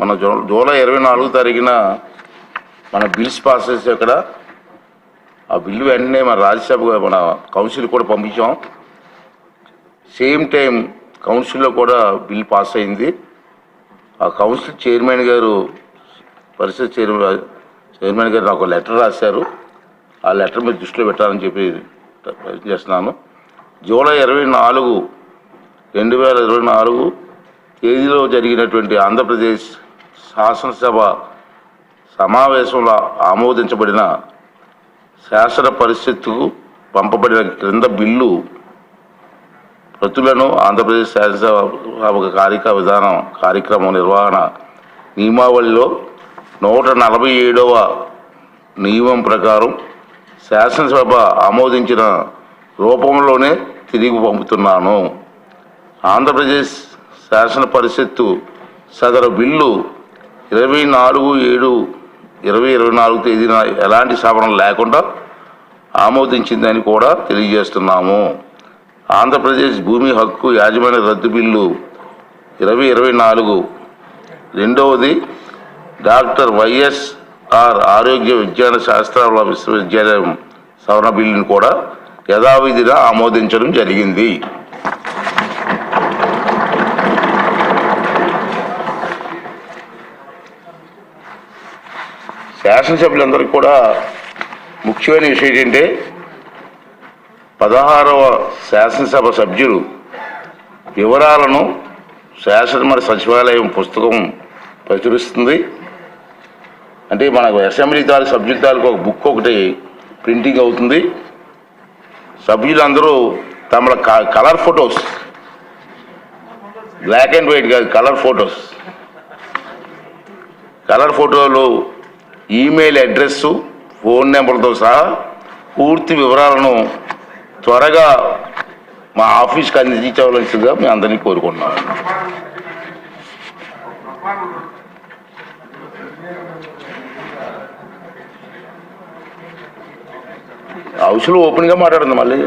మన zoo July ఇరవై నాలుగు తారీఖున మన బిల్స్ పాస్ చేసి అక్కడ ఆ బిల్లు వెంటనే మన రాజ్యసభ మన కౌన్సిల్ కూడా పంపించాం. సేమ్ టైం కౌన్సిల్లో కూడా బిల్ పాస్ అయింది. ఆ కౌన్సిల్ చైర్మన్ గారు పరిషత్ చైర్మన్ చైర్మన్ గారు నాకు లెటర్ రాశారు. ఆ లెటర్ మీరు దృష్టిలో పెట్టాలని చెప్పి చేస్తున్నాను. జూలై ఇరవై నాలుగు రెండు వేల ఇరవై నాలుగు తేదీలో జరిగినటువంటి ఆంధ్రప్రదేశ్ శాసనసభ సమావేశంలో ఆమోదించబడిన శాసన పరిషత్తుకు పంపబడిన క్రింద బిల్లు ప్రతులను ఆంధ్రప్రదేశ్ శాసనసభ కార్యక విధానం కార్యక్రమం నిర్వహణ నియమావళిలో నూట నలభై ఏడవ నియమం ప్రకారం శాసనసభ ఆమోదించిన రూపంలోనే తిరిగి పంపుతున్నాను. ఆంధ్రప్రదేశ్ శాసన పరిషత్తు సదరు బిల్లు ఇరవై నాలుగు ఏడు ఇరవై ఇరవై నాలుగు తేదీన ఎలాంటి సవరణ లేకుండా ఆమోదించిందని కూడా తెలియజేస్తున్నాము. ఆంధ్రప్రదేశ్ భూమి హక్కు యాజమాన్య రద్దు బిల్లు ఇరవై ఇరవై నాలుగు రెండవది డాక్టర్ వైఎస్ఆర్ ఆరోగ్య విజ్ఞాన శాస్త్రాల విశ్వవిద్యాలయం సవరణ బిల్లును కూడా యథావిధిగా ఆమోదించడం జరిగింది. శాసనసభ్యులందరికీ కూడా ముఖ్యమైన విషయం ఏంటంటే పదహారవ శాసనసభ సభ్యులు వివరాలను శాసనమండలి సచివాలయం పుస్తకం ప్రచురిస్తుంది. అంటే మనకు అసెంబ్లీ తాలూకు సభ్యుల తాలూకు ఒక బుక్ ఒకటి ప్రింటింగ్ అవుతుంది. సభ్యులందరూ తమ colour photos. Black and white కాదు కలర్ ఫొటోస్. కలర్ ఫోటోలు ఈమెయిల్ అడ్రస్సు ఫోన్ నెంబర్తో సహా పూర్తి వివరాలను త్వరగా మా ఆఫీస్కి అందించవలసిందిగా మేము అందరినీ కోరుకుంటున్నాం హౌస్లో ఓపెన్గా మాట్లాడుతుంది మళ్ళీ.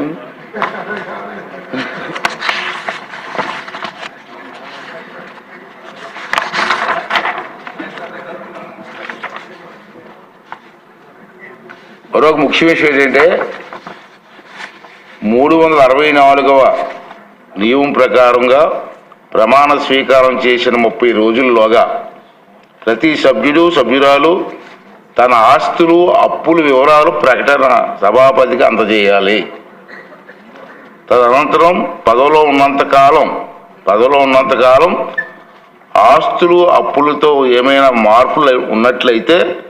మరొక ముఖ్య విషయం ఏంటంటే మూడు వందల అరవై నాలుగవ నియమం ప్రకారంగా ప్రమాణ స్వీకారం చేసిన ముప్పై రోజుల్లోగా ప్రతి సభ్యుడు సభ్యురాలు తన ఆస్తులు అప్పుల వివరాలు ప్రకటన సభాపతికి అందజేయాలి. తదనంతరం పదవిలో ఉన్నంతకాలం పదవిలో ఉన్నంతకాలం ఆస్తులు అప్పులతో ఏమైనా మార్పులు ఉన్నట్లయితే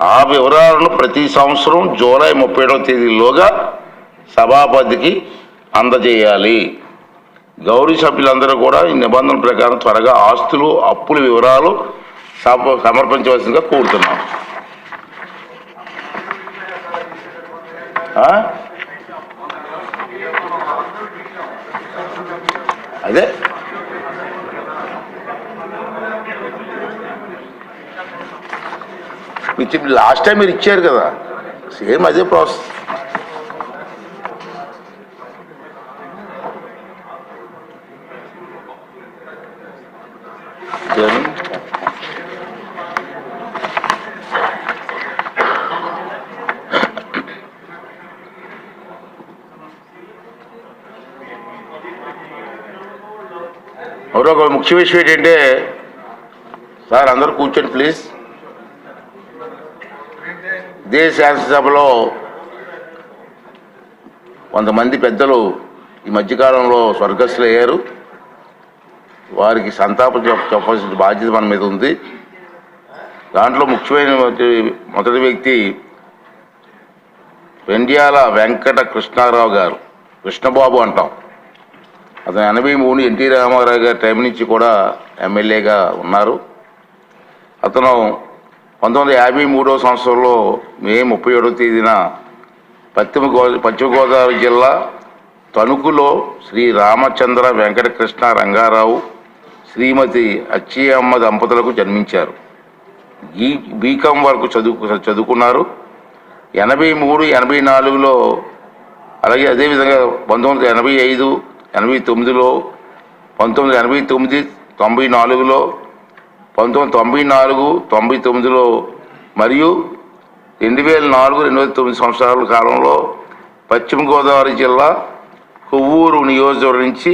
ఆ వివరాలను ప్రతి సంవత్సరం జూలై ముప్పై ఏడవ తేదీలోగా సభాపతికి అందజేయాలి. గౌరీ సభ్యులందరూ కూడా ఈ నిబంధనల ప్రకారం త్వరగా ఆస్తులు అప్పుల వివరాలు సమర్పించవలసిందిగా కోరుతున్నాం. అదే? ఇచ్చి లాస్ట్ టైం మీరు ఇచ్చారు కదా. సేమ్ అదే ప్రాసెస్ మరొక ముఖ్య విషయం ఏంటంటే సార్ అందరూ కూర్చోండి ప్లీజ్ ఇదే శాసనసభలో కొంతమంది పెద్దలు ఈ మధ్యకాలంలో స్వర్గస్థులు అయ్యారు వారికి సంతాపం చెప్పాల్సిన బాధ్యత మన మీద ఉంది. దాంట్లో ముఖ్యమైన మొదటి- వ్యక్తి వెండియాల వెంకట కృష్ణారావు గారు. కృష్ణబాబు అంటాం. అతను ఎనభై మూడు ఎన్టీ రామారావు గారి టైం నుంచి కూడా ఎమ్మెల్యేగా ఉన్నారు. అతను పంతొమ్మిది వందల యాభై మూడవ సంవత్సరంలో మే ముప్పై ఏడవ తేదీన పశ్చిమ గో పశ్చిమ గోదావరి జిల్లా తణుకులో శ్రీ రామచంద్ర వెంకటకృష్ణ రంగారావు శ్రీమతి అచ్చియమ్మ దంపతులకు జన్మించారు. ఈ బీకాం వరకు చదువు చదువుకున్నారు. ఎనభై మూడు ఎనభై నాలుగులో అలాగే అదేవిధంగా పంతొమ్మిది వందల ఎనభై ఐదు ఎనభై తొమ్మిదిలో పంతొమ్మిది ఎనభై తొమ్మిది తొంభై నాలుగులో పంతొమ్మిది తొంభై నాలుగు తొంభై తొమ్మిదిలో మరియు రెండు వేల నాలుగు రెండు వేల తొమ్మిది సంవత్సరాల కాలంలో పశ్చిమ గోదావరి జిల్లా కొవ్వూరు నియోజకవర్గం నుంచి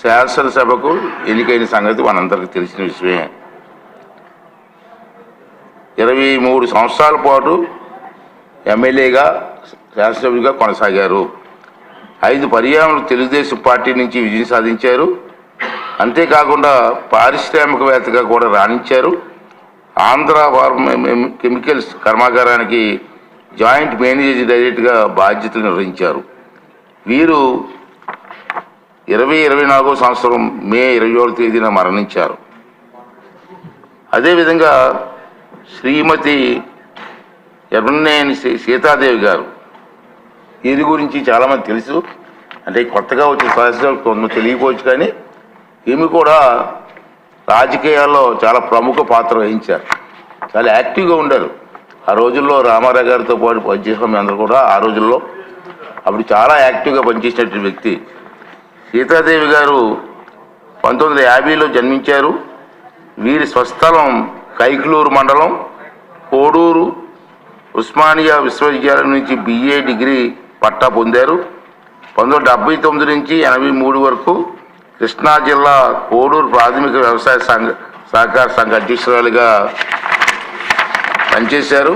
శాసనసభకు ఎన్నికైన సంగతి మనందరికీ తెలిసిన విషయమే. ఇరవై మూడు సంవత్సరాల పాటు ఎమ్మెల్యేగా శాసనసభ్యుగా కొనసాగారు. ఐదు పర్యావరణ తెలుగుదేశం పార్టీ నుంచి విజయం సాధించారు. అంతేకాకుండా పారిశ్రామికవేత్తగా కూడా రాణించారు. ఆంధ్ర ఫార్మ కెమికల్స్ కర్మాగారానికి జాయింట్ మేనేజర్ డైరెక్టర్గా బాధ్యతలు నిర్వహించారు. వీరు ఇరవై ఇరవై నాలుగో సంవత్సరం మే ఇరవై ఏడు తేదీన మరణించారు. అదేవిధంగా శ్రీమతి ఎర్రనేని సీతాదేవి గారు వీరి గురించి చాలామంది తెలుసు. అంటే కొత్తగా వచ్చిన సదస్సులు కొంత తెలియకపోవచ్చు కానీ ఈమె కూడా రాజకీయాల్లో చాలా ప్రముఖ పాత్ర వహించారు. చాలా యాక్టివ్గా ఉండారు. ఆ రోజుల్లో రామారావు గారితో పాటు పనిచేసిన మీ అందరూ కూడా ఆ రోజుల్లో అప్పుడు చాలా యాక్టివ్గా పనిచేసినటువంటి వ్యక్తి. సీతాదేవి గారు పంతొమ్మిది వందల యాభైలో జన్మించారు. వీరి స్వస్థలం కైకలూరు మండలం కోడూరు ఉస్మానియా విశ్వవిద్యాలయం నుంచి బిఏ డిగ్రీ పట్టా పొందారు. పంతొమ్మిది డెబ్బై తొమ్మిది నుంచి ఎనభై మూడు వరకు కృష్ణా జిల్లా కోడూరు ప్రాథమిక వ్యవసాయ సంఘ సహకార సంఘ అధ్యక్షురాలుగా పనిచేశారు.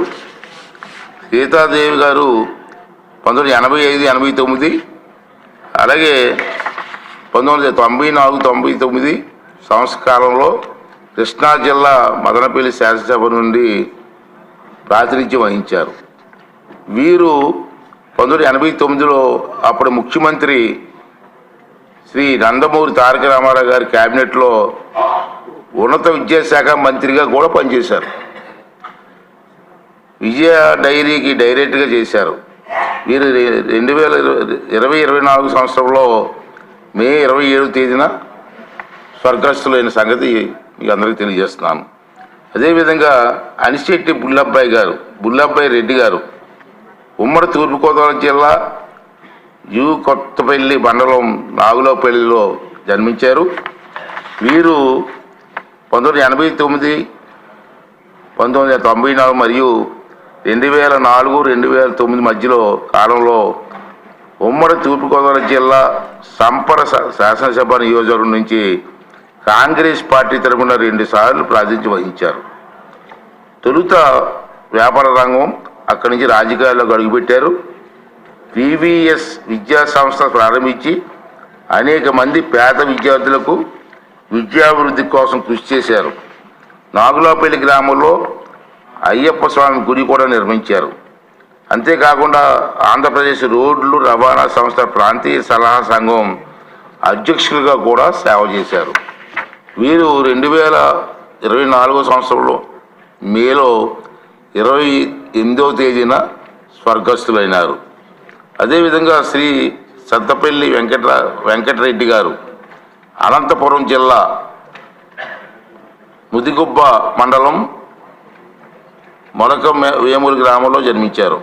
సీతాదేవి గారు పంతొమ్మిది ఎనభై ఐదు ఎనభై తొమ్మిది అలాగే పంతొమ్మిది తొంభై నాలుగు తొంభై తొమ్మిది సంవత్సరకాలంలో కృష్ణా జిల్లా మదనపల్లి శాసనసభ నుండి ప్రాతినిధ్యం వహించారు. వీరు పంతొమ్మిది ఎనభై తొమ్మిదిలో అప్పుడు ముఖ్యమంత్రి శ్రీ నందమూరి తారక రామారావు గారి క్యాబినెట్లో ఉన్నత విద్యాశాఖ మంత్రిగా కూడా పనిచేశారు. విజయ డైరీకి డైరెక్ట్గా చేశారు. వీరు రెండు వేల ఇరవై- ఇరవై ఇరవై నాలుగు సంవత్సరంలో మే ఇరవై ఏడు తేదీన స్వర్గస్థులైన సంగతి మీకు అందరికీ తెలియజేస్తున్నాను. అదేవిధంగా అనిశెట్టి బుల్లబ్బాయి గారు బుల్లబ్బాయి రెడ్డి గారు ఉమ్మడి తూర్పుగోదావరి జిల్లా యు కొత్తపల్లి మండలం నాగులోపల్లిలో జన్మించారు. వీరు పంతొమ్మిది ఎనభై తొమ్మిది పంతొమ్మిది వందల తొంభై నాలుగు మరియు రెండు వేల నాలుగు రెండు వేల తొమ్మిది మధ్యలో కాలంలో ఉమ్మడి తూర్పుగోదావరి జిల్లా సంపర శా- శాసనసభ నియోజకవర్గం నుంచి కాంగ్రెస్ పార్టీ తరఫున రెండుసార్లు ప్రాతినిధ్యం వహించారు. తొలుత వ్యాపార రంగం అక్కడి నుంచి రాజకీయాల్లోకి అడుగుపెట్టారు. పీవీఎస్ విద్యా సంస్థ ప్రారంభించి అనేక మంది పేద విద్యార్థులకు విద్యాభివృద్ధి కోసం కృషి చేశారు. నాగులాపల్లి గ్రామంలో అయ్యప్ప స్వామి గుడి కూడా నిర్మించారు. అంతేకాకుండా ఆంధ్రప్రదేశ్ రోడ్లు రవాణా సంస్థ ప్రాంతీయ సలహా సంఘం అధ్యక్షులుగా కూడా సేవ చేశారు. వీరు రెండు వేల ఇరవై నాలుగో సంవత్సరంలో మేలో ఇరవై ఎనిమిదవ తేదీన స్వర్గస్థులైనారు. అదేవిధంగా శ్రీ సత్తపల్లి వెంకట వెంకటరెడ్డి గారు అనంతపురం జిల్లా ముదిగుబ్బ మండలం మొలక మే- వేములు గ్రామంలో జన్మించారు.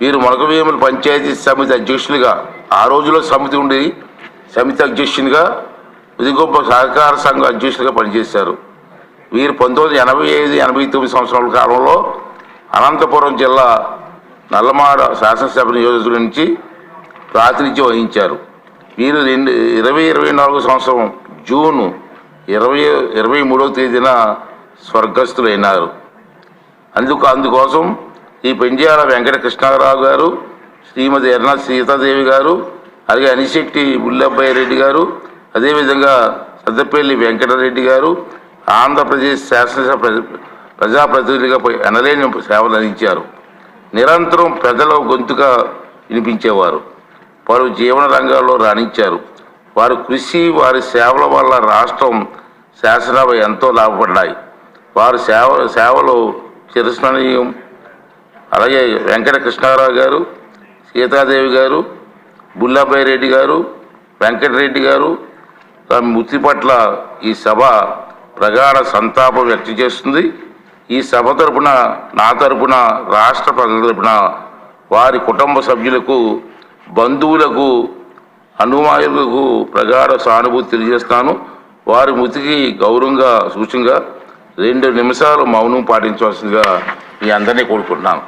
వీరు మొలక వేములు పంచాయతీ సమితి అధ్యక్షులుగా ఆ రోజులో సమితి ఉండి సమితి అధ్యక్షునిగా ముదిగుబ్బ సహకార సంఘ అధ్యక్షులుగా పనిచేశారు. వీరు పంతొమ్మిది వందల ఎనభై ఐదు ఎనభై తొమ్మిది సంవత్సరాల కాలంలో అనంతపురం జిల్లా నల్లమాడ శాసనసభ నియోజకుల నుంచి ప్రాతినిధ్యం వహించారు. వీరు రెండు ఇరవై ఇరవై నాలుగు సంవత్సరం జూన్ ఇరవై ఇరవై మూడవ తేదీన స్వర్గస్థులైనారు. అందుకు అందుకోసం ఈ పెంజాల వెంకట కృష్ణారావు గారు శ్రీమతి ఎర్నా సీతాదేవి గారు అలాగే అనిశెట్టి బుల్లబ్బాయి రెడ్డి గారు అదేవిధంగా సద్దపల్లి వెంకటరెడ్డి గారు ఆంధ్రప్రదేశ్ శాసనసభ ప్ర- ప్రజాప్రతినిధిగా ఎనలేని సేవలు అందించారు. నిరంతరం ప్రజల గొంతుగా వినిపించేవారు. వారు జీవన రంగాల్లో రాణించారు. వారి కృషి వారి సేవల వల్ల రాష్ట్రం శాసనసభ ఎంతో లాభపడ్డాయి. వారి సేవ సేవలు చిరస్మరణీయం. అలాగే వెంకట కృష్ణారావు గారు సీతాదేవి గారు బుల్లాబాయి రెడ్డి గారు వెంకటరెడ్డి గారు తమ మృతి పట్ల ఈ సభ ప్రగాఢ సంతాపం వ్యక్తం చేస్తుంది. ఈ సభ తరపున నా తరపున రాష్ట్ర ప్రజల తరపున వారి కుటుంబ సభ్యులకు బంధువులకు అనుమాయులకు ప్రగాఢ సానుభూతి తెలియజేస్తాను వారి మృతికి గౌరవంగా సూచనగా రెండు నిమిషాలు మౌనం పాటించవలసిందిగా మీ అందరినీ కోరుకుంటున్నాను.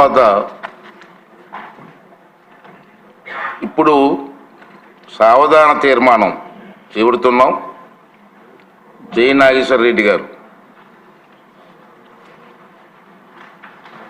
తర్వాత ఇప్పుడు సావధాన తీర్మానం చేపడుతున్నాం. జై నాగేశ్వర రెడ్డి గారు.